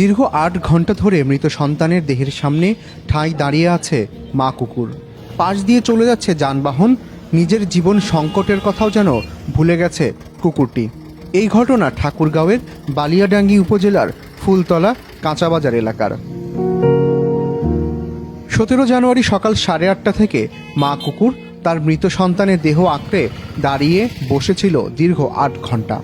দীর্ঘ আট ঘণ্টা ধরে মৃত সন্তানের দেহের সামনে ঠাঁই দাঁড়িয়ে আছে মা কুকুর। পাশ দিয়ে চলে যাচ্ছে যানবাহন। নিজের জীবন সংকটের কথাও যেন ভুলে গেছে কুকুরটি। এই ঘটনা ঠাকুরগাঁওয়ের বালিয়াডাঙ্গি উপজেলার ফুলতলা কাঁচাবাজার এলাকার। সতেরো জানুয়ারি সকাল সাড়ে আটটা থেকে মা কুকুর তার মৃত সন্তানের দেহ আঁকড়ে দাঁড়িয়ে বসেছিল দীর্ঘ আট ঘণ্টা।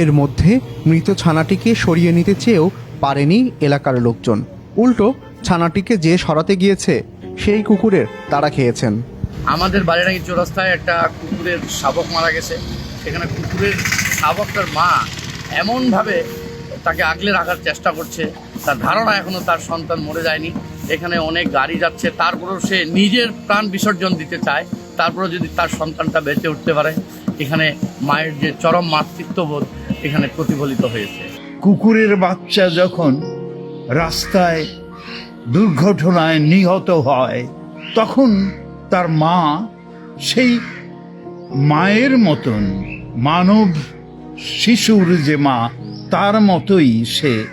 এর মধ্যে মৃত ছানাটিকে সরিয়ে নিতে চেয়েও পারেনি এলাকার লোকজন। উল্টো, ছানাটিকে যে সরাতে গিয়েছে, সেই কুকুরের তারা খেয়েছেন। আমাদের বাড়িটাঙ্গি চৌরাস্তায় একটা কুকুরের শাবক মারা গেছে। সেখানে কুকুরের শাবকটার মা এমনভাবে তাকে আগলে রাখার চেষ্টা করছে। তার ধারণা এখনও তার সন্তান মরে যায়নি। এখানে অনেক গাড়ি যাচ্ছে। তারপরেও সে নিজের প্রাণ বিসর্জন দিতে চায়। তারপরে যদি তার সন্তানটা বেঁচে উঠতে পারে, এখানে মায়ের যে চরম মাতৃত্ববোধ এখানে প্রতিফলিত হয়েছে। কুকুরের বাচ্চা যখন রাস্তায় দুর্ঘটনায় নিহত হয়, তখন তার মা সেই মায়ের মতন, মানব শিশুর যে মা, তার মতোই সে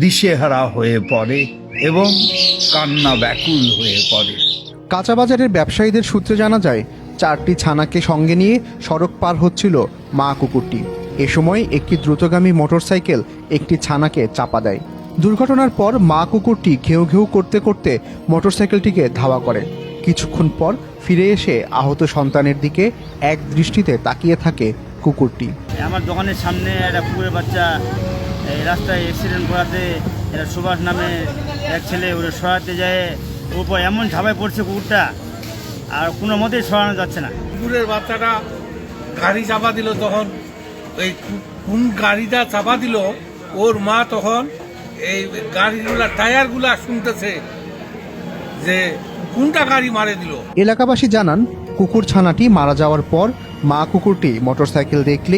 দিশেহারা হয়ে পড়ে এবং কান্না ব্যাকুল হয়ে পড়ে। কাঁচাবাজারের ব্যবসায়ীদের সূত্রে জানা যায়, চারটি ছানাকে সঙ্গে নিয়ে সড়ক পার হচ্ছিল মা কুকুরটি। এ সময় একটি দ্রুতগামী মোটরসাইকেল একটি ছানাকে চাপা দেয়। দুর্ঘটনার পর মা কুকুরটি ঘেউ ঘেউ করতে করতে মোটরসাইকেলটিকে ধাওয়া করে। কিছুক্ষণ পর ফিরে এসে আহত সন্তানের দিকে এক দৃষ্টিতে তাকিয়ে থাকে কুকুরটি। আমার দোকানের সামনে একটা কুকুরের বাচ্চা এই রাস্তায় অ্যাক্সিডেন্ট করাতে এটা সুভাষ নামে এক ছেলে ওরা সরাতে যায়। উপর এমন ঝাঁপায় পড়ছে কুকুরটা আর কোনো মতেই সরানো যাচ্ছে না। কুকুরের বাচ্চাটা গাড়ি চাপা দিল তখন। ওই কোন গাড়িটা চাপা দিল, ওর মা তখন এই গাড়িগুলা, টায়ারগুলা শুনতেছে যে কোনটা গাড়ি মারে দিল। এলাকাবাসী জানান কুকুর ছানাটি মারা যাওয়ার পর মা কুকুরটি মোটরসাইকেল দেখলে